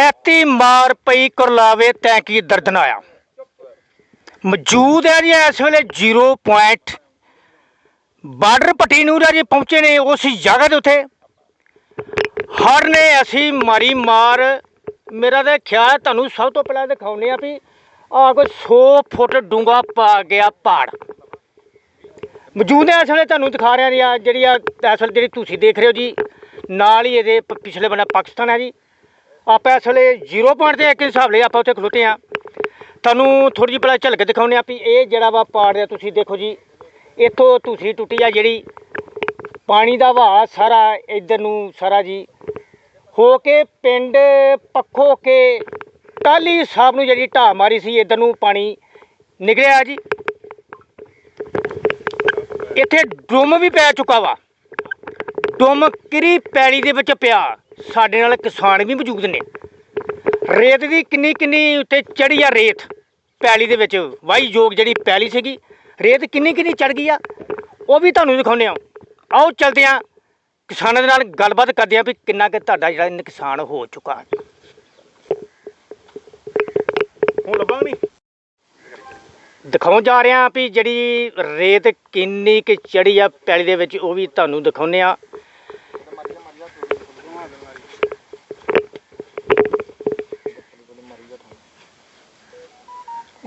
ਐਤੀ ਮਾਰ ਪਈ ਕੁਰਲਾਵੇ ਤੈਂ ਕੀ ਦਰਦ ਆਇਆ। ਮੌਜੂਦ ਹੈ ਜੀ ਇਸ ਵੇਲੇ 0 ਪੁਆਇੰਟ। ਬਾਰਡਰ ਪੱਟੀ ਨੂੰ ਜੀ ਪਹੁੰਚੇ ਨੇ ਉਸ ਜਗ੍ਹਾ ਦੇ ਉੱਤੇ। ਹਰ ਨੇ ਅਸੀਂ ਮਾਰੀ ਮਾਰ। ਮੇਰਾ ਤਾਂ ਖਿਆਲ ਤੁਹਾਨੂੰ ਸਭ ਤੋਂ ਪਹਿਲਾਂ ਦਿਖਾਉਨੇ ਆ ਵੀ ਆ ਕੋਈ 100 ਫੁੱਟ ਡੂੰਗਾ ਪਾ ਗਿਆ ਪਹਾੜ। ਮੌਜੂਦ ਹੈ ਇਸ ਵੇਲੇ ਤੁਹਾਨੂੰ ਦਿਖਾ ਰਿਹਾ ਜੀ ਆ ਜਿਹੜੀ ਆ ਇਸ ਵੇਲੇ ਜਿਹੜੀ ਤੁਸੀਂ ਦੇਖ ਰਹੇ ਹੋ ਜੀ, ਨਾਲ ਹੀ ਇਹਦੇ ਪਿਛਲੇ ਬੰਨੇ ਪਾਕਿਸਤਾਨ ਹੈ ਜੀ। ਆਪਾਂ ਇਸ ਵੇਲੇ 0 ਪੁਆਇੰਟ ਦੇ ਇੱਕ ਹਿਸਾਬ ਲਈ ਆਪਾਂ ਉੱਥੇ ਖਲੋਤੇ ਆ ਤੁਹਾਨੂੰ ਥੋੜੀ ਜਿਹੀ ਪਹਿਲਾਂ ਝਲਕ ਦਿਖਾਉਂਦੇ ਆ ਵੀ ਇਹ ਜਿਹੜਾ ਵਾ ਪਾੜ ਦਾ ਤੁਸੀਂ ਦੇਖੋ ਜੀ, ਇੱਥੋਂ ਤੁਸੀਂ ਟੁੱਟੀ ਆ ਜਿਹੜੀ। ਪਾਣੀ ਦਾ ਵਹਾਅ ਸਾਰਾ, ਇੱਧਰ ਨੂੰ ਸਾਰਾ ਜੀ। ਹੋ ਕੇ ਪਿੰਡ ਪੱਖੋ ਕੇ ਟਾਲੀ ਸਾਹਿਬ ਨੂੰ ਜਿਹੜੀ ਢਾਹ ਮਾਰੀ ਸੀ, ਇੱਧਰ ਨੂੰ ਪਾਣੀ ਨਿਕਲਿਆ ਜੀ। ਇੱਥੇ ਡੁੰਮ ਵੀ ਪੈ ਚੁੱਕਾ ਵਾ। ਡੁੰਮ ਕਿਰੀ ਪੈਲੀ ਦੇ ਵਿੱਚ ਪਿਆ। ਸਾਡੇ ਨਾਲ ਕਿਸਾਨ ਵੀ ਮੌਜੂਦ ਨੇ। ਰੇਤ ਦੀ ਕਿੰਨੀ ਕਿੰਨੀ ਉੱਤੇ ਚੜੀ ਆ ਰੇਤ। ਪੈਲੀ ਦੇ ਵਿੱਚ ਵਾਹੀ ਯੋਗ ਜਿਹੜੀ ਪੈਲੀ ਸੀਗੀ ਰੇਤ ਕਿੰਨੀ ਕਿੰਨੀ ਚੜ ਗਈ ਆ ਉਹ ਵੀ ਤੁਹਾਨੂੰ ਦਿਖਾਉਂਦੇ ਆ ਆਓ ਚਲਦੇ ਆ ਕਿਸਾਨਾਂ ਦੇ ਨਾਲ ਗੱਲਬਾਤ ਕਰਦੇ ਆ ਵੀ ਕਿੰਨਾ ਕਿ ਤੁਹਾਡਾ ਜਿਹੜਾ ਨੁਕਸਾਨ ਹੋ ਚੁੱਕਾ ਹੁਣ ਲੱਭਾਂ ਨਹੀਂ। ਦਿਖਾਉਣ ਜਾ ਰਹੇ ਆ ਵੀ ਜਿਹੜੀ ਰੇਤ ਕਿੰਨੀ ਕਿ ਚੜੀ ਆ ਪੈਲੀ ਦੇ ਵਿੱਚ ਉਹ ਵੀ ਤੁਹਾਨੂੰ ਦਿਖਾਉਂਦੇ ਆ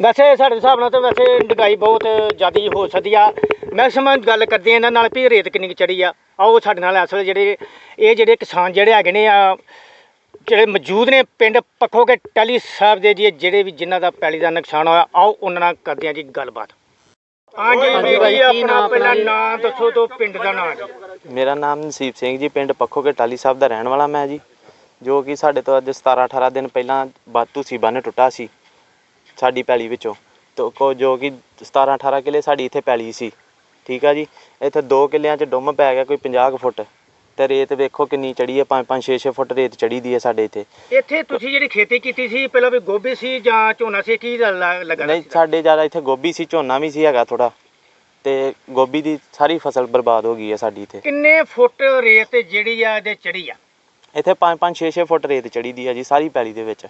ਵੈਸੇ ਸਾਡੇ ਹਿਸਾਬ ਨਾਲ ਤਾਂ ਵੈਸੇ ਡਗਾਈ ਬਹੁਤ ਜ਼ਿਆਦੀ ਹੋ ਸਕਦੀ ਆ। ਮੈਕਸਿਮਮ ਗੱਲ ਕਰਦੇ ਆ ਇਹਨਾਂ ਨਾਲ ਵੀ ਰੇਤ ਕਿੰਨੀ ਕੁ ਚੜੀ ਆ। ਆਓ ਸਾਡੇ ਨਾਲ ਅਸਲ ਜਿਹੜੇ ਇਹ ਜਿਹੜੇ ਕਿਸਾਨ ਜਿਹੜੇ ਹੈਗੇ ਨੇ ਆ ਜਿਹੜੇ ਮੌਜੂਦ ਨੇ ਪਿੰਡ ਪੱਖੋਕੇ ਟਾਲੀ ਸਾਹਿਬ ਦੇ ਜੀ ਜਿਹੜੇ ਵੀ ਜਿਨ੍ਹਾਂ ਦਾ ਪੈਲੀ ਦਾ ਨੁਕਸਾਨ ਹੋਇਆ ਆਓ ਉਹਨਾਂ ਨਾਲ ਕਰਦੇ ਆ ਜੀ ਗੱਲਬਾਤ। ਹਾਂਜੀ ਬਾਈ, ਜੀ ਕੀ ਆਪਣਾ ਨਾਮ ਪਹਿਲਾਂ ਆਪਣਾ ਜੀ? ਨਾਂ ਦੱਸੋ ਤੋਂ ਪਿੰਡ ਦਾ ਨਾਂ ਜੀ। ਮੇਰਾ ਨਾਮ ਨਸੀਬ ਸਿੰਘ ਜੀ ਪਿੰਡ ਪੱਖੋਕੇ ਟਾਲੀ ਸਾਹਿਬ ਦਾ ਰਹਿਣ ਵਾਲਾ ਮੈਂ ਜੀ ਜੋ ਕਿ ਸਾਡੇ ਤੋਂ ਅੱਜ 17 18 ਦਿਨ ਪਹਿਲਾਂ ਬਾਤੂ ਸੀ ਬੰਨ ਟੁੱਟਾ ਸੀ। ਸਾਡੀ ਪੈਲੀ ਵਿੱਚੋਂ। ਤੋ ਕੋ ਜੋ ਕਿ 17 18 ਕਿੱਲੇ ਸਾਡੀ ਇੱਥੇ ਪੈਲੀ ਸੀ। ਠੀਕ ਆ ਜੀ? ਇੱਥੇ 2 ਕਿੱਲਿਆਂ 'ਚ ਡੁੰਮ ਪੈ ਗਿਆ ਕੋਈ 50 ਕੁ ਫੁੱਟ। ਤੇ ਰੇਤ ਵੇਖੋ ਕਿੰਨੀ ਚੜੀ ਹੈ 5 5 6 6 ਫੁੱਟ ਰੇਤ ਚੜੀ ਦੀ ਹੈ ਸਾਡੇ ਇੱਥੇ। ਇੱਥੇ ਤੁਸੀਂ ਜਿਹੜੀ ਖੇਤੀ ਕੀਤੀ ਸੀ ਪਹਿਲਾਂ ਵੀ ਗੋਭੀ ਸੀ ਜਾਂ ਝੋਨਾ ਸੀ? ਕੀ ਲੱਗਾ ਨਹੀਂ ਸਾਡੇ ਜ਼ਿਆਦਾ ਇੱਥੇ ਗੋਭੀ ਸੀ ਝੋਨਾ ਵੀ ਸੀ ਹੈਗਾ ਥੋੜਾ ਤੇ ਗੋਭੀ ਦੀ ਸਾਰੀ ਫਸਲ ਬਰਬਾਦ ਹੋ ਗਈ ਹੈ ਸਾਡੀ ਇੱਥੇ। ਕਿੰਨੇ ਫੁੱਟ ਰੇਤ ਜਿਹੜੀ ਆ ਇਹਦੇ ਚੜੀ ਆ? ਇੱਥੇ 5 5 6 6 ਫੁੱਟ ਰੇਤ ਚੜੀ ਦੀ ਹੈ ਜੀ ਸਾਰੀ ਪੈਲੀ ਦੇ ਵਿੱਚ।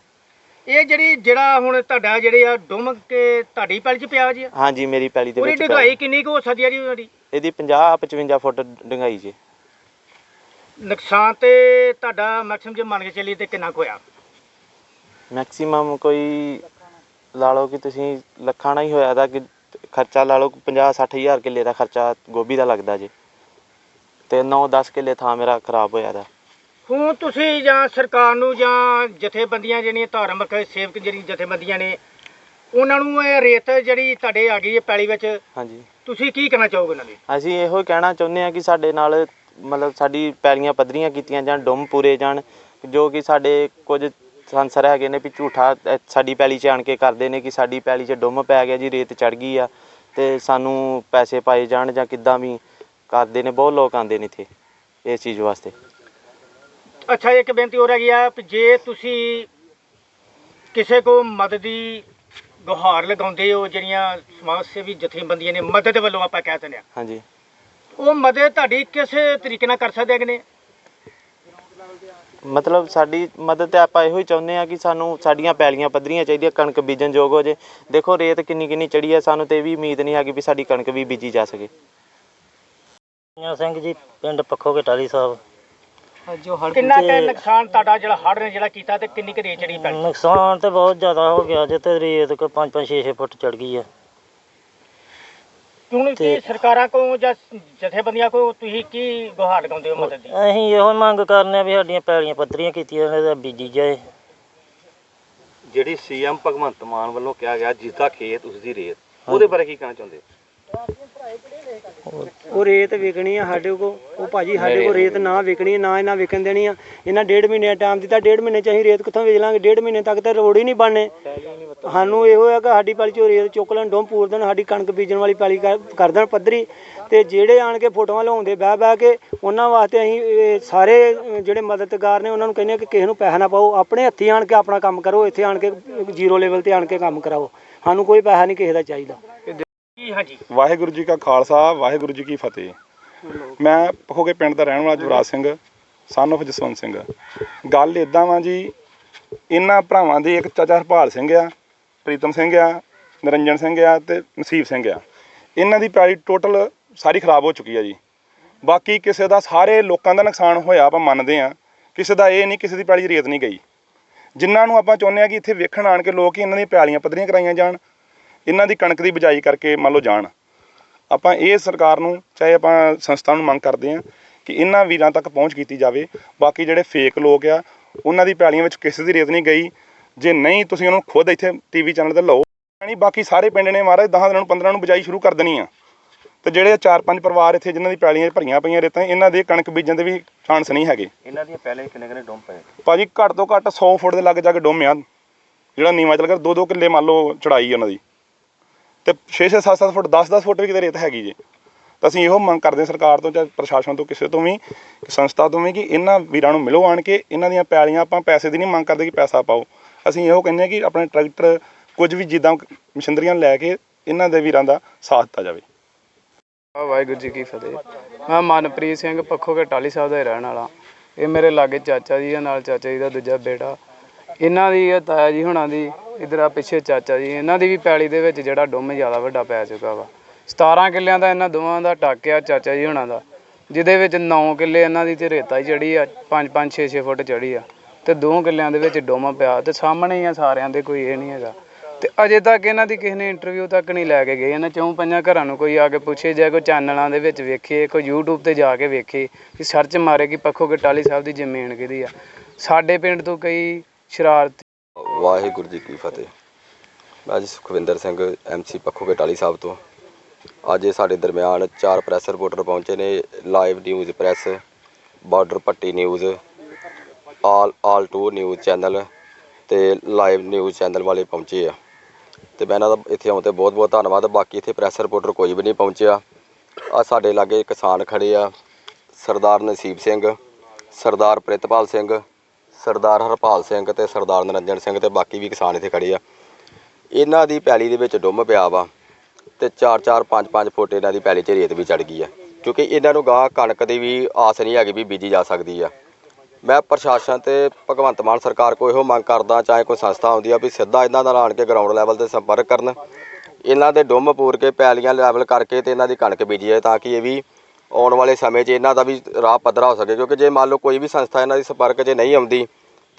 ਇਹ ਜਿਹੜੀ ਜਿਹੜਾ ਹੁਣ ਤੁਹਾਡਾ ਜਿਹੜੇ ਆ ਡੁੰਮ ਕੇ ਤੁਹਾਡੀ ਪੈਲੀ ਚ ਪਿਆ ਜੀ? ਹਾਂਜੀ ਮੇਰੀ ਪੈਲੀ ਦੇ ਵਿੱਚ ਪੈ- ਕਿੰਨੀ ਕੁ ਹੋ ਸਕਦੀ ਆ ਜੀ ਉਹਦੀ ਇਹਦੀ 50 55 ਫੁੱਟ ਡੰਗਾਈ ਜੀ। ਨੁਕਸਾਨ ਤੇ ਤੁਹਾਡਾ ਮੈਕਸਿਮਮ ਜੇ ਮੰਨ ਕੇ ਚੱਲੀ ਤੇ ਕਿੰਨਾ ਕੁ ਹੋਇਆ? ਮੈਕਸਿਮਮ ਕੋਈ ਲਾ ਲਓ ਕਿ ਤੁਸੀਂ ਲੱਖਾਂ ਨਾਲ ਹੀ ਹੋਇਆ ਦਾ ਕਿ ਖਰਚਾ ਲਾ ਲਓ 50 60 ਹਜ਼ਾਰ ਕਿੱਲੇ ਦਾ ਖਰਚਾ ਗੋਭੀ ਦਾ ਲੱਗਦਾ ਜੀ। ਤੇ 9 10 ਕਿੱਲੇ ਥਾਂ ਮੇਰਾ ਖਰਾਬ ਹੋਇਆ ਦਾ। ਹੁਣ ਤੁਸੀਂ ਜਾਂ ਸਰਕਾਰ ਨੂੰ ਜਾਂ ਜਥੇਬੰਦੀਆਂ ਜਿਹੜੀਆਂ ਧਾਰਮਿਕ ਸੇਵਕ ਜਿਹੜੀਆਂ ਜਥੇਬੰਦੀਆਂ ਨੇ ਉਹਨਾਂ ਨੂੰ ਇਹ ਰੇਤ ਜਿਹੜੀ ਤੁਹਾਡੇ ਆ ਗਈ ਹੈ ਪੈਲੀ ਵਿੱਚ ਹਾਂਜੀ। ਤੁਸੀਂ ਕੀ ਕਰਨਾ ਚਾਹੋਗੇ ਉਹਨਾਂ ਲਈ ਅਸੀਂ ਇਹੋ ਹੀ ਕਹਿਣਾ ਚਾਹੁੰਦੇ ਹਾਂ ਕਿ ਸਾਡੇ ਨਾਲ ਮਤਲਬ ਸਾਡੀ ਪੈਲੀਆਂ ਪੱਧਰੀਆਂ ਕੀਤੀਆਂ ਜਾਣ ਡੁੰਮ ਪੂਰੇ ਜਾਣ ਜੋ ਕਿ ਸਾਡੇ ਕੁਝ ਸੰਸਰ ਹੈਗੇ ਨੇ ਵੀ ਝੂਠਾ ਸਾਡੀ ਪੈਲੀ 'ਚ ਆਣ ਕੇ ਕਰਦੇ ਨੇ ਕਿ ਸਾਡੀ ਪੈਲੀ 'ਚ ਡੁੰਮ ਪੈ ਗਿਆ ਜੀ ਰੇਤ ਚੜ ਗਈ ਆ ਤੇ ਸਾਨੂੰ ਪੈਸੇ ਪਾਏ ਜਾਣ ਜਾਂ ਕਿੱਦਾਂ ਵੀ ਕਰਦੇ ਨੇ ਬਹੁਤ ਲੋਕ ਆਉਂਦੇ ਨੇ ਇੱਥੇ ਇਸ ਚੀਜ਼ ਵਾਸਤੇ। ਅੱਛਾ ਇੱਕ ਬੇਨਤੀ ਹੋ ਰਹੀ ਆ ਕਿ ਜੇ ਤੁਸੀਂ ਕਿਸੇ ਕੋ ਮਦਦ ਦੀ ਗੁਹਾਰ ਲਗਾਉਂਦੇ ਹੋ ਜਿਹੜੀਆਂ ਸਮਾਜ ਸੇਵੀ ਜਥੇਬੰਦੀਆਂ ਨੇ ਮਦਦ ਵੱਲੋਂ ਆਪਾਂ ਕਹਿ ਦਿੰਦੇ ਆ ਹਾਂਜੀ। ਉਹ ਮਦਦ ਤੁਹਾਡੀ ਕਿਸ ਤਰੀਕੇ ਨਾਲ ਕਰ ਸਕਦੇ ਹੈਗੇ ਨੇ? ਮਤਲਬ ਸਾਡੀ ਮਦਦ ਤੇ ਆਪਾਂ ਇਹੋ ਹੀ ਚਾਹੁੰਦੇ ਆ ਕਿ ਸਾਨੂੰ ਸਾਡੀਆਂ ਪੈਲੀਆਂ ਪੱਧਰੀਆਂ ਚਾਹੀਦੀਆਂ ਕਣਕ ਬੀਜਣ ਯੋਗ ਹੋ ਜੇ। ਦੇਖੋ ਰੇਤ ਕਿੰਨੀ ਕਿੰਨੀ ਚੜੀ ਆ ਸਾਨੂੰ ਤੇ ਇਹ ਵੀ ਉਮੀਦ ਨਹੀਂ ਹੈਗੀ ਵੀ ਸਾਡੀ ਕਣਕ ਵੀ ਬੀਜੀ ਜਾ ਸਕੇ। ਸਿੰਘ ਜੀ ਪਿੰਡ ਪੱਖੋ ਟਾਲੀ ਸਾਹਿਬ। ਕਿੰਨਾ ਕੁ ਨੁਕਸਾਨ ਤੁਹਾਡਾ ਜਿਹੜਾ ਹੜ੍ਹ ਨੇ ਜਿਹੜਾ ਕੀਤਾ ਤੇ ਕਿੰਨੀ ਕੁ ਰੇਤ ਚੜੀ ਪੈਣੀ ਨੁਕਸਾਨ ਤੇ ਬਹੁਤ ਜ਼ਿਆਦਾ ਹੋ ਗਿਆ ਜੇ ਤੇ ਰੇਤ ਕੋ 5 5 6 6 ਫੁੱਟ ਚੜ ਗਈ ਹੈ ਹੁਣ ਕੀ ਤੇ- ਸਰਕਾਰਾਂ ਕੋ ਜਾਂ ਜਥੇਬੰਦੀਆਂ ਕੋ ਤੁਸੀਂ ਕੀ ਗੁਹਾਰ ਲਗਾਉਂਦੇ ਹੋ ਮਦਦ ਦੀ? ਅਸੀਂ ਇਹੋ ਮੰਗ ਕਰਨੇ ਆ ਵੀ ਸਾਡੀਆਂ ਪੈਲੀਆਂ ਪੱਧਰੀਆਂ ਕੀਤੀਆਂ ਨੇ ਤੇ ਬੀਜੀ ਜਾਏ। ਜਿਹੜੀ ਸੀਐਮ ਭਗਵੰਤ ਮਾਨ ਵੱਲੋਂ ਕਿਹਾ ਗਿਆ ਜਿਸ ਦਾ ਖੇਤ ਉਸ ਦੀ ਰੇਤ ਉਹਦੇ ਬਾਰੇ ਕੀ ਕਹਿਣਾ ਚਾਹੁੰਦੇ ਉਹ ਰੇਤ ਵਿਕਣੀ ਆ ਸਾਡੇ ਕੋ ਉਹ ਭਾਜੀ ਸਾਡੇ ਕੋ ਰੇਤ ਨਾ ਵਿਕਣੀ, ਨਾ ਇਹਨਾਂ ਵਿਕਣ ਦੇਣੀ ਆ। ਇਹਨਾਂ ਡੇਢ ਮਹੀਨੇ ਟਾਈਮ ਦਿੱਤਾ, ਡੇਢ ਮਹੀਨੇ ਚ ਅਸੀਂ ਰੇਤ ਕਿੱਥੋਂ ਵੇਚ ਲਾਂਗੇ? ਡੇਢ ਮਹੀਨੇ ਤੱਕ ਤਾਂ ਰੋੜ ਹੀ ਨਹੀਂ ਬਣਨੇ। ਸਾਨੂੰ ਇਹੋ ਹੈ ਕਿ ਸਾਡੀ ਪੈਲੀ ਚੋਂ ਰੇਤ ਚੁੱਕ ਲੈਣ ਡੋਂ ਪੂਰ ਦੇਣ, ਸਾਡੀ ਕਣਕ ਬੀਜਣ ਵਾਲੀ ਪੈਲੀ ਕਰ ਦੇਣ ਪੱਧਰੀ। ਤੇ ਜਿਹੜੇ ਆਣ ਕੇ ਫੋਟੋਆਂ ਲਾਉਂਦੇ, ਬਹਿ ਬਹਿ ਕੇ ਉਹਨਾਂ ਵਾਸਤੇ ਅਸੀਂ ਸਾਰੇ ਜਿਹੜੇ ਮਦਦਗਾਰ ਨੇ ਉਹਨਾਂ ਨੂੰ ਕਹਿੰਦੇ ਕਿ ਕਿਸੇ ਨੂੰ ਪੈਸਾ ਨਾ ਪਾਓ। ਆਪਣੇ ਹੱਥੀਂ ਆਣ ਕੇ ਆਪਣਾ ਕੰਮ ਕਰੋ, ਇੱਥੇ ਆਣ ਕੇ ਜ਼ੀਰੋ ਲੈਵਲ ਤੇ ਆਣ ਕੇ ਕੰਮ ਕਰਾਓ। ਸਾਨੂੰ ਕੋਈ ਪੈਸਾ ਨਹੀਂ ਕਿਸੇ ਦਾ ਚਾਹੀਦਾ। ਜੀ, ਹਾਂਜੀ। ਵਾਹਿਗੁਰੂ ਜੀ ਕਾ ਖਾਲਸਾ, ਵਾਹਿਗੁਰੂ ਜੀ ਕੀ ਫਤਿਹ। ਮੈਂ ਪਖੋਗੇ ਪਿੰਡ ਦਾ ਰਹਿਣ ਵਾਲਾ ਜੁਵਰਾਜ ਸਿੰਘ ਸਨ of ਜਸਵੰਤ ਸਿੰਘ। ਗੱਲ ਇਦਾਂ ਵਾ ਜੀ, ਇਹਨਾਂ ਭਰਾਵਾਂ ਦੇ ਇੱਕ ਚਾਚਾ ਹਰਪਾਲ ਸਿੰਘ ਆ, ਪ੍ਰੀਤਮ ਸਿੰਘ ਆ, ਨਿਰੰਜਨ ਸਿੰਘ ਆ ਤੇ ਨਸੀਬ ਸਿੰਘ ਆ। ਇਹਨਾਂ ਦੀ ਪੈਲੀ ਟੋਟਲ ਸਾਰੀ ਖਰਾਬ ਹੋ ਚੁੱਕੀ ਆ ਜੀ। ਬਾਕੀ ਕਿਸੇ ਦਾ ਸਾਰੇ ਲੋਕਾਂ ਦਾ ਨੁਕਸਾਨ ਹੋਇਆ ਆਪਾਂ ਮੰਨਦੇ ਆ, ਕਿਸੇ ਦਾ ਇਹ ਨਹੀਂ, ਕਿਸੇ ਦੀ ਪੈਲੀ 'ਚ ਰੇਤ ਨਹੀਂ ਗਈ। ਜਿਨ੍ਹਾਂ ਨੂੰ ਆਪਾਂ ਚਾਹੁੰਦੇ ਆ ਕਿ ਇੱਥੇ ਵੇਖਣ ਆਣ ਕੇ ਲੋਕ ਇਹਨਾਂ ਦੀਆਂ ਪੈਲੀਆਂ ਪੱਧਰੀਆਂ ਕਰਾਈਆਂ ਜਾਣ ਇਹਨਾਂ ਦੀ ਕਣਕ ਦੀ ਬਿਜਾਈ ਕਰਕੇ ਮੰਨ ਲਓ ਜਾਣ। ਆਪਾਂ ਇਹ ਸਰਕਾਰ ਨੂੰ ਚਾਹੇ ਆਪਾਂ ਸੰਸਥਾ ਨੂੰ ਮੰਗ ਕਰਦੇ ਆ ਕਿ ਇਹਨਾਂ ਵੀਰਾਂ ਤੱਕ ਪਹੁੰਚ ਕੀਤੀ ਜਾਵੇ। ਬਾਕੀ ਜਿਹੜੇ ਫੇਕ ਲੋਕ ਆ ਉਹਨਾਂ ਦੀ ਪੈਲੀਆਂ ਵਿੱਚ ਕਿਸੇ ਦੀ ਰੇਤ ਨਹੀਂ ਗਈ। ਜੇ ਨਹੀਂ ਤੁਸੀਂ ਉਹਨੂੰ ਖੁਦ ਇੱਥੇ ਟੀਵੀ ਚੈਨਲ ਤੇ ਲਓ। ਨਹੀਂ ਬਾਕੀ ਸਾਰੇ ਪਿੰਡ ਨੇ ਮਹਾਰਾਜ 10 ਦਿਨਾਂ ਨੂੰ 15 ਨੂੰ ਬਿਜਾਈ ਸ਼ੁਰੂ ਕਰ ਦੇਣੀ ਆ। ਤੇ ਜਿਹੜੇ ਚਾਰ ਪੰਜ ਪਰਿਵਾਰ ਇੱਥੇ ਜਿਨ੍ਹਾਂ ਦੀ ਪੈਲੀਆਂ ਭਰੀਆਂ ਪਈਆਂ ਰੇਤਾਂ ਇਹਨਾਂ ਦੇ ਕਣਕ ਬੀਜਣ ਦੇ ਵੀ ਚਾਂਸ ਨਹੀਂ ਹੈਗੇ। ਇਹਨਾਂ ਦੀਆਂ ਪਹਿਲੇ ਕਿੰਨੇ ਕਿੰਨੇ ਡੁੰਮ ਪਏ? ਭਾਜੀ ਘੱਟ ਤੋਂ ਘੱਟ 100 ਫੁੱਟ ਦੇ ਲੱਗ ਜਾ ਕੇ ਡੋਮਿਆ ਜਿਹੜਾ ਨੀਵਾ ਚੱਲ ਗਿਆ 2-2 ਕਿੱਲੇ ਮੰਨ ਲਓ ਚੜਾਈ ਉਹਨਾਂ ਦੀ। ਤੇ 6-6 7-7 ਫੁੱਟ 10-10 ਫੁੱਟ ਵੀ ਕਿਤੇ ਰੇਤ ਹੈਗੀ ਜੇ। ਤਾਂ ਅਸੀਂ ਇਹੋ ਮੰਗ ਕਰਦੇ ਹਾਂ ਸਰਕਾਰ ਤੋਂ ਜਾਂ ਪ੍ਰਸ਼ਾਸਨ ਤੋਂ, ਕਿਸੇ ਤੋਂ ਵੀ, ਸੰਸਥਾ ਤੋਂ ਵੀ ਕਿ ਇਹਨਾਂ ਵੀਰਾਂ ਨੂੰ ਮਿਲੋ ਆਣ ਕੇ, ਇਹਨਾਂ ਦੀਆਂ ਪੈਲੀਆਂ ਆਪਾਂ ਪੈਸੇ ਦੀ ਨਹੀਂ ਮੰਗ ਕਰਦੇ ਕਿ ਪੈਸਾ ਪਾਓ। ਅਸੀਂ ਇਹੋ ਕਹਿੰਦੇ ਹਾਂ ਕਿ ਆਪਣੇ ਟਰੈਕਟਰ ਕੁਝ ਵੀ ਜਿੱਦਾਂ ਮਸ਼ੀਨਰੀਆਂ ਲੈ ਕੇ ਇਹਨਾਂ ਦੇ ਵੀਰਾਂ ਦਾ ਸਾਥ ਦਿੱਤਾ ਜਾਵੇ। ਵਾਹਿਗੁਰੂ ਜੀ ਕੀ ਫਤਿਹ। ਮੈਂ ਮਨਪ੍ਰੀਤ ਸਿੰਘ ਪੱਖੋ ਕੇ ਸਾਹਿਬ ਦਾ ਹੀ ਰਹਿਣ ਵਾਲਾ। ਇਹ ਮੇਰੇ ਲਾਗੇ ਚਾਚਾ ਜੀ ਆ ਨਾਲ, ਚਾਚਾ ਜੀ ਦਾ ਦੂਜਾ ਬੇਟਾ। ਇਹਨਾਂ ਦੀ ਇਹ ਤਾਇਆ ਜੀ ਹੁਣਾਂ ਦੀ, ਇਧਰ ਆ ਪਿੱਛੇ ਚਾਚਾ ਜੀ, ਇਹਨਾਂ ਦੀ ਵੀ ਪੈਲੀ ਦੇ ਵਿੱਚ ਜਿਹੜਾ ਡੁੰਮ ਜ਼ਿਆਦਾ ਵੱਡਾ ਪੈ ਚੁੱਕਾ ਵਾ। 17 ਕਿੱਲਿਆਂ ਦਾ ਇਹਨਾਂ ਦੋਵਾਂ ਦਾ ਟਾਕਿਆ ਚਾਚਾ ਜੀ ਹੁਣਾਂ ਦਾ, ਜਿਹਦੇ ਵਿੱਚ 9 ਕਿੱਲੇ ਇਹਨਾਂ ਦੀ ਤੇ ਰੇਤਾ ਹੀ ਚੜੀ ਆ 5 5 6 6 ਫੁੱਟ ਚੜੀ ਆ। ਤੇ 2 ਕਿੱਲਿਆਂ ਦੇ ਵਿੱਚ ਡੋਮਾ ਪਿਆ ਤੇ ਸਾਹਮਣੇ ਹੀ ਆ ਸਾਰਿਆਂ ਦੇ, ਕੋਈ ਇਹ ਨਹੀਂ ਹੈਗਾ। ਤੇ ਅਜੇ ਤੱਕ ਇਹਨਾਂ ਦੀ ਕਿਸੇ ਨੇ ਇੰਟਰਵਿਊ ਤੱਕ ਨਹੀਂ ਲੈ ਕੇ ਗਏ। ਇਹਨਾਂ ਚੋਂ ਪੰਜਾਂ ਘਰਾਂ ਨੂੰ ਕੋਈ ਆ ਕੇ ਪੁੱਛੇ, ਜਾਂ ਕੋਈ ਚੈਨਲਾਂ ਦੇ ਵਿੱਚ ਵੇਖੇ, ਕੋਈ YouTube ਤੇ ਜਾ ਕੇ ਵੇਖੇ ਕਿ ਸਰਚ ਮਾਰੇ ਕਿ ਪੱਖੋ ਗਟਾਲੀ ਸਾਹਿਬ ਦੀ ਜ਼ਮੀਨ ਕਿਹਦੀ ਆ। ਸਾਡੇ ਪਿੰਡ ਤੋਂ ਕਈ ਸ਼ਰਾਰਤੀ ਵਾਹਿਗੁਰੂ ਜੀ ਕੀ ਫਤਿਹ। ਮੈਂ ਅੱਜ ਸੁਖਵਿੰਦਰ ਸਿੰਘ ਐਮਸੀ ਪੱਖੋ ਕਟਾਲੀ ਸਾਹਿਬ ਤੋਂ। ਅੱਜ ਇਹ ਸਾਡੇ ਦਰਮਿਆਨ ਚਾਰ ਪ੍ਰੈਸ ਰਿਪੋਰਟਰ ਪਹੁੰਚੇ ਨੇ, live news press, border Patti news, all all two news channel ਤੇ ਲਾਈਵ ਨਿਊਜ਼ ਚੈਨਲ ਵਾਲੇ ਪਹੁੰਚੇ ਆ। ਤੇ ਮੈਂ ਇਹਨਾਂ ਦਾ ਇੱਥੇ ਆਉਣ ਤੇ ਬਹੁਤ ਬਹੁਤ ਧੰਨਵਾਦ। ਬਾਕੀ ਇੱਥੇ ਪ੍ਰੈਸ ਰਿਪੋਰਟਰ ਕੋਈ ਵੀ ਨਹੀਂ ਪਹੁੰਚਿਆ। ਆ ਸਾਡੇ ਲਾਗੇ ਕਿਸਾਨ ਖੜੇ ਆ, ਸਰਦਾਰ ਨਸੀਬ ਸਿੰਘ, ਸਰਦਾਰ ਪ੍ਰਿਤਪਾਲ ਸਿੰਘ ਸਰਦਾਰ ਹਰਪਾਲ ਸਿੰਘ ਤੇ ਸਰਦਾਰ ਨਰਿੰਜਨ ਸਿੰਘ ਤੇ ਬਾਕੀ ਵੀ ਕਿਸਾਨ ਇੱਥੇ ਖੜੇ ਆ। ਇਹਨਾਂ ਦੀ ਪੈਲੀ ਦੇ ਵਿੱਚ ਡੁੰਮ ਪਿਆ ਵਾ ਤੇ 4-4 5-5 ਫੁੱਟ ਇਹਨਾਂ ਦੀ ਪੈਲੀ 'ਚ ਰੇਤ ਵੀ ਚੜ ਗਈ ਆ। ਕਿਉਂਕਿ ਇਹਨਾਂ ਨੂੰ ਗਾਹ ਕਣਕ ਦੀ ਵੀ ਆਸ ਨਹੀਂ ਹੈਗੀ ਵੀ ਬੀਜੀ ਜਾ ਸਕਦੀ ਆ। ਮੈਂ ਪ੍ਰਸ਼ਾਸਨ ਤੇ ਭਗਵੰਤ ਮਾਨ ਸਰਕਾਰ ਕੋਲ ਇਹੋ ਮੰਗ ਕਰਦਾ ਚਾਹੇ ਕੋਈ ਸੰਸਥਾ ਆਉਂਦੀ ਆ ਵੀ ਸਿੱਧਾ ਇਹਨਾਂ ਨਾਲ ਆਣ ਕੇ ਗਰਾਊਂਡ ਲੈਵਲ ਤੇ ਸੰਪਰਕ ਕਰਨ। ਇਹਨਾਂ ਦੇ ਡੁੰਮ ਪੂਰ ਕੇ ਪੈਲੀਆਂ ਲੈਵਲ ਕਰਕੇ ਤੇ ਇਹਨਾਂ ਦੀ ਕਣਕ ਬੀਜੀ ਜਾਏ ਤਾਂ ਕਿ ਇਹ ਵੀ ਆਉਣ ਵਾਲੇ ਸਮੇਂ 'ਚ ਇਹਨਾਂ ਦਾ ਵੀ ਰਾਹ ਪੱਧਰਾ ਹੋ ਸਕੇ ਕਿਉਂਕਿ ਜੇ ਮੰਨ ਲਓ ਕੋਈ ਵੀ ਸੰਸਥਾ ਇਹਨਾਂ ਦੀ ਸੰਪਰਕ 'ਚ ਨਹੀਂ ਆਉਂਦੀ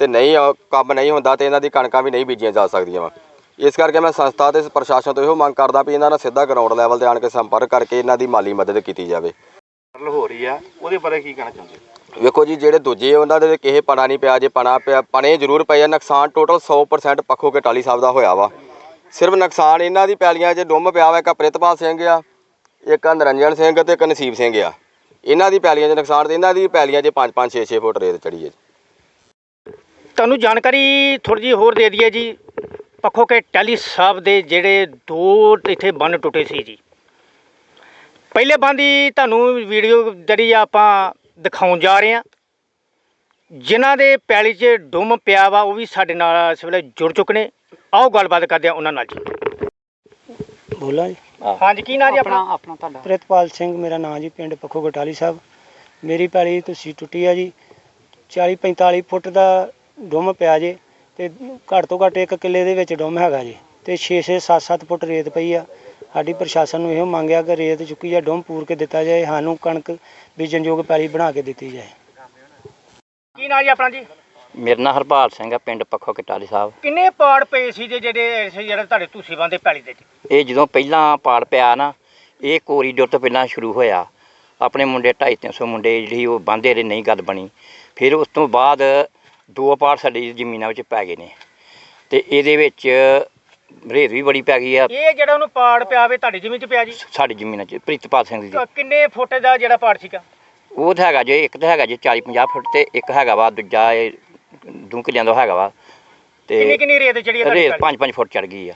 ਤੇ ਨਹੀਂ ਆ- ਕੰਮ ਨਹੀਂ ਹੁੰਦਾ ਤੇ ਇਹਨਾਂ ਦੀ ਕਣਕਾਂ ਵੀ ਨਹੀਂ ਬੀਜੀਆਂ ਜਾ ਸਕਦੀਆਂ ਵਾ। ਇਸ ਕਰਕੇ ਮੈਂ ਸੰਸਥਾ ਤੇ ਪ੍ਰਸ਼ਾਸਨ ਤੋਂ ਇਹੋ ਮੰਗ ਕਰਦਾ ਵੀ ਇਹਨਾਂ ਨਾਲ ਸਿੱਧਾ ਗਰਾਊਂਡ ਲੈਵਲ ਤੇ ਆਣ ਕੇ ਸੰਪਰਕ ਕਰਕੇ ਇਹਨਾਂ ਦੀ ਮਾਲੀ ਮਦਦ ਕੀਤੀ ਜਾਵੇ। ਮਤਲਬ ਹੋ ਰਹੀ ਆ ਉਹਦੇ ਬਾਰੇ ਕੀ ਕਹਿਣਾ ਚਾਹੁੰਦੇ ਹੋ? ਵੇਖੋ ਜੀ ਜਿਹੜੇ ਦੂਜੇ ਉਹਨਾਂ ਦੇ ਕਿਸੇ ਪਣਾ ਨਹੀਂ ਪਿਆ ਜੇ ਪਣਾ ਪਿਆ ਪਣੇ ਜ਼ਰੂਰ ਪਏ ਆ ਨੁਕਸਾਨ ਟੋਟਲ 100% ਪੱਖੋ ਕੇ ਟਾਲੀ ਸਾਹਿਬ ਦਾ ਹੋਇਆ ਵਾ। ਸਿਰਫ ਨੁਕਸਾਨ ਇਹਨਾਂ ਦੀ ਪੈਲੀਆਂ 'ਚ ਡੁੰਮ ਪਿਆ ਵਾ ਇੱਕ ਪ੍ਰਿਤਪਾਲ ਸਿੰਘ ਆ ਇੱਕ ਆ ਨਰਿੰਜਨ ਸਿੰਘ ਤੇ ਇੱਕ ਨਸੀਬ ਸਿੰਘ ਆ। ਇਹਨਾਂ ਦੀ ਪੈਲੀਆਂ 'ਚ ਨੁਕਸਾਨ ਤੇ ਇਹਨਾਂ ਦੀ ਪੈਲੀਆਂ 'ਚ 5 5 6 6 ਫੁੱਟ ਰੇਤ ਚੜੀ ਹੈ ਜੀ। ਤੁਹਾਨੂੰ ਜਾਣਕਾਰੀ ਥੋੜੀ ਜਿਹੀ ਹੋਰ ਦੇ ਦਈਏ ਜੀ। ਪੱਖੋ ਕੇ ਟੈਲੀ ਸਾਹਿਬ ਦੇ ਜਿਹੜੇ ਦੋ ਇੱਥੇ ਬੰਨ ਟੁੱਟੇ ਸੀ ਜੀ। ਪਹਿਲੇ ਬੰਨ ਦੀ ਤੁਹਾਨੂੰ ਵੀਡੀਓ ਜਿਹੜੀ ਆਪਾਂ ਦਿਖਾਉਣ ਜਾ ਰਹੇ ਹਾਂ। ਜਿਨ੍ਹਾਂ ਦੇ ਪੈਲੀ 'ਚ ਡੁੰਮ ਪਿਆ ਵਾ, ਉਹ ਵੀ ਸਾਡੇ ਨਾਲ ਇਸ ਵੇਲੇ ਜੁੜ ਚੁੱਕੇ ਨੇ। ਆਓ ਗੱਲਬਾਤ ਕਰਦੇ ਹਾਂ ਉਹਨਾਂ ਨਾਲ ਜੀ। ਬੋਲਾਂ ਜੀ। ਹਾਂਜੀ ਕੀ ਨਾਂ ਜੀ ਆਪਣਾ? ਪ੍ਰਿਤਪਾਲ ਸਿੰਘ ਮੇਰਾ ਨਾਂ ਜੀ ਪਿੰਡ ਪੱਖੋ ਗਟਾਲੀ ਸਾਹਿਬ। ਮੇਰੀ ਪੈਲੀ ਤੁਸੀਂ ਟੁੱਟੀ ਆ ਜੀ। 40 45 ਫੁੱਟ ਦਾ ਡੁੰਮ ਪਿਆ ਜੇ ਤੇ ਘੱਟ ਤੋਂ ਘੱਟ ਇੱਕ ਕਿੱਲੇ ਦੇ ਵਿੱਚ ਡੁੰਮ ਹੈਗਾ ਜੀ। ਤੇ 6 6 7 7 ਫੁੱਟ ਰੇਤ ਪਈ ਆ। ਸਾਡੀ ਪ੍ਰਸ਼ਾਸਨ ਨੂੰ ਇਹੋ ਮੰਗਿਆ ਕਿ ਰੇਤ ਚੁੱਕੀ ਜਾ ਡੁੰਮ ਪੂਰ ਕੇ ਦਿੱਤਾ ਜਾਏ। ਸਾਨੂੰ ਕਣਕ ਬੀਜਣ ਯੋਗ ਪੈਲੀ ਬਣਾ ਕੇ ਦਿੱਤੀ ਜਾਏ। ਕੀ ਨਾਂ ਜੀ ਆਪਣਾ ਜੀ? ਮੇਰਾ ਨਾਂ ਹਰਪਾਲ ਸਿੰਘ ਆ ਪਿੰਡ ਪੱਖੋ ਕਟਾਲੀ ਸਾਹਿਬ। ਕਿੰਨੇ ਪਾੜ ਪਏ ਸੀ ਜੇ ਜਿਹੜੇ ਇਸ ਜਿਹੜੇ ਤੁਹਾਡੇ ਤੁਸੀਂ ਬੰਦੇ ਪੈਲੀ ਦੇ ਇਹ ਜਦੋਂ ਪਹਿਲਾਂ ਪਾੜ ਪਿਆ ਨਾ ਇਹ ਕੋਰੀਡੋਰ ਤੋਂ ਪਹਿਲਾਂ ਸ਼ੁਰੂ ਹੋਇਆ। ਆਪਣੇ ਮੁੰਡੇ 250 300 ਮੁੰਡੇ ਜਿਹੜੀ ਉਹ ਬੰਦੇ ਦੇ ਨਹੀਂ ਗੱਲ ਬਣੀ। ਫਿਰ ਉਸ ਤੋਂ ਬਾਅਦ ਦੋ ਪਾੜ ਸਾਡੀ ਜ਼ਮੀਨਾਂ ਵਿੱਚ ਪੈ ਗਏ ਨੇ। ਤੇ ਇਹਦੇ ਵਿੱਚ ਰੇਤ ਵੀ ਬੜੀ ਪੈ ਗਈ ਆ। ਇਹ ਜਿਹੜਾ ਉਹਨੂੰ ਪਾੜ ਪਿਆ ਵੇ ਤੁਹਾਡੀ ਜ਼ਮੀਨ 'ਚ ਪਿਆ ਜੀ? ਸਾਡੀ ਜ਼ਮੀਨਾਂ 'ਚ ਪ੍ਰਿਤਪਾਲ ਸਿੰਘ ਦੀ। ਤਾਂ ਕਿੰਨੇ ਫੁੱਟ ਦਾ ਜਿਹੜਾ ਪਾੜ ਸੀਗਾ? ਉਹ ਤਾਂ ਹੈਗਾ ਜੇ ਇੱਕ ਤਾਂ ਹੈਗਾ ਜੇ 40 50 ਫੁੱਟ ਤੇ ਇੱਕ ਹੈਗਾ ਵਾ ਦੂਜਾ ਇਹ ਦੂ ਕਿੱਲਿਆਂ ਦਾ ਹੈਗਾ ਵਾ ਕਿੰਨੀ ਤੇ ਕਿੰਨੀ ਰੇਤ ਜਿਹੜੀ ਆ ਰੇਤ ਪੈਲੀ 5-5 ਫੁੱਟ ਚੜ ਗਈ ਆ।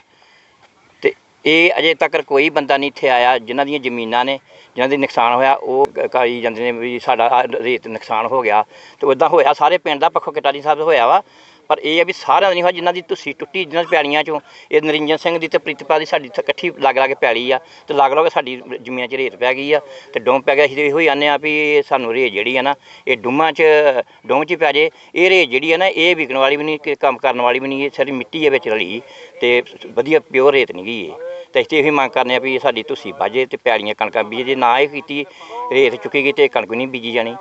ਤੇ ਇਹ ਅਜੇ ਤੱਕ ਕੋਈ ਬੰਦਾ ਨਹੀਂ ਇੱਥੇ ਆਇਆ ਜਿਨ੍ਹਾਂ ਦੀਆਂ ਜ਼ਮੀਨਾਂ ਨੇ ਜਿਨ੍ਹਾਂ ਦੇ ਨੁਕਸਾਨ ਹੋਇਆ ਉਹ ਕਹੀ ਜਾਂਦੇ ਨੇ ਵੀ ਸਾਡਾ ਆਹ ਰੇਤ ਨੁਕਸਾਨ ਹੋ ਗਿਆ। ਤੇ ਉਦਾਂ ਹੋਇਆ ਸਾਰੇ ਪਿੰਡ ਦਾ ਪੱਖੋ ਕਟਾਲੀ ਸਾਹਿਬ ਦਾ ਹੋਇਆ ਵਾ। ਪਰ ਇਹ ਆ ਵੀ ਸਾਰਿਆਂ ਦਾ ਨਹੀਂ ਹੋਇਆ, ਜਿਨ੍ਹਾਂ ਦੀ ਤੁਸੀਂ ਟੁੱਟੀ, ਜਿਨ੍ਹਾਂ ਦੀ ਪੈਲੀਆਂ ਚੋਂ, ਇਹ ਨਰਿੰਜਨ ਸਿੰਘ ਦੀ ਤੇ ਪ੍ਰਿਤਪਾ ਦੀ ਸਾਡੀ ਤਾਂ ਇਕੱਠੀ ਲੱਗ ਲੱਗ ਪੈਲੀ ਆ, ਤੇ ਲੱਗ ਲੱਗ ਸਾਡੀ ਜ਼ਮੀਨਾਂ 'ਚ ਰੇਤ ਪੈ ਗਈ ਆ, ਤੇ ਡੋਮ ਪੈ ਗਿਆ, ਅਸੀਂ ਤੇ ਇਹੋ ਹੀ ਆਨੇ ਆ ਵੀ ਇਹ ਸਾਨੂੰ ਰੇਤ ਜਿਹੜੀ ਆ ਨਾ, ਇਹ ਡੁੰਮਾਂ 'ਚ ਡੋਮ 'ਚ ਪੈ ਜੇ, ਇਹ ਰੇਤ ਜਿਹੜੀ ਆ ਨਾ, ਇਹ ਵਿਕਣ ਵਾਲੀ ਵੀ ਨਹੀਂ ਕੰਮ ਕਰਨ ਵਾਲੀ ਵੀ ਨਹੀਂ, ਇਹ ਸਾਰੀ ਮਿੱਟੀ ਦੇ ਵਿੱਚ ਰਲੀ, ਤੇ ਵਧੀਆ ਪਿਓਰ ਰੇਤ ਨਹੀਂ ਗਈ ਇਹ। ਤੇ ਅਸੀਂ ਤੇ ਇਹੀ ਮੰਗ ਕਰਨੇ ਆ ਵੀ ਸਾਡੀ ਤੁਸੀਂ ਬਾਜੇ ਤੇ ਪੈਲੀਆਂ ਕਣਕਾਂ ਬੀਜੇ, ਜੇ ਨਾ ਇਹ ਕੀਤੀ, ਰੇਤ ਚੁੱਕੀ ਗਈ ਤੇ ਕਣਕ ਵੀ ਨਹੀਂ ਬੀਜੀ ਜਾਣੀ।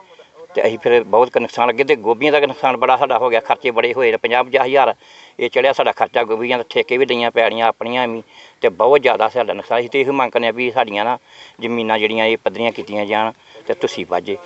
ਤੇ ਅਸੀਂ ਫਿਰ ਬਹੁਤ ਕੁ ਨੁਕਸਾਨ ਅੱਗੇ ਤੇ ਗੋਭੀਆਂ ਦਾ ਨੁਕਸਾਨ ਬੜਾ ਸਾਡਾ ਹੋ ਗਿਆ, ਖਰਚੇ ਬੜੇ ਹੋਏ 50 ਪੰਜਾਹ ਹਜ਼ਾਰ ਇਹ ਚੜਿਆ ਸਾਡਾ ਖਰਚਾ, ਗੋਭੀਆਂ ਦਾ ਠੇਕੇ ਵੀ ਦਈਆਂ ਪੈੜੀਆਂ ਆਪਣੀਆਂ ਵੀ ਤੇ ਬਹੁਤ ਜ਼ਿਆਦਾ ਸਾਡਾ ਨੁਕਸਾਨ ਸੀ ਤੇ ਇਹ ਮੰਗ ਕਰਨੇ ਆ ਵੀ ਸਾਡੀਆਂ ਨਾ ਜ਼ਮੀਨਾਂ ਜਿਹੜੀਆਂ ਇਹ ਪੱਧਰੀਆਂ ਕੀਤੀਆਂ ਜਾਣ ਤੇ ਤੁਸੀਂ ਵਾਜੇ।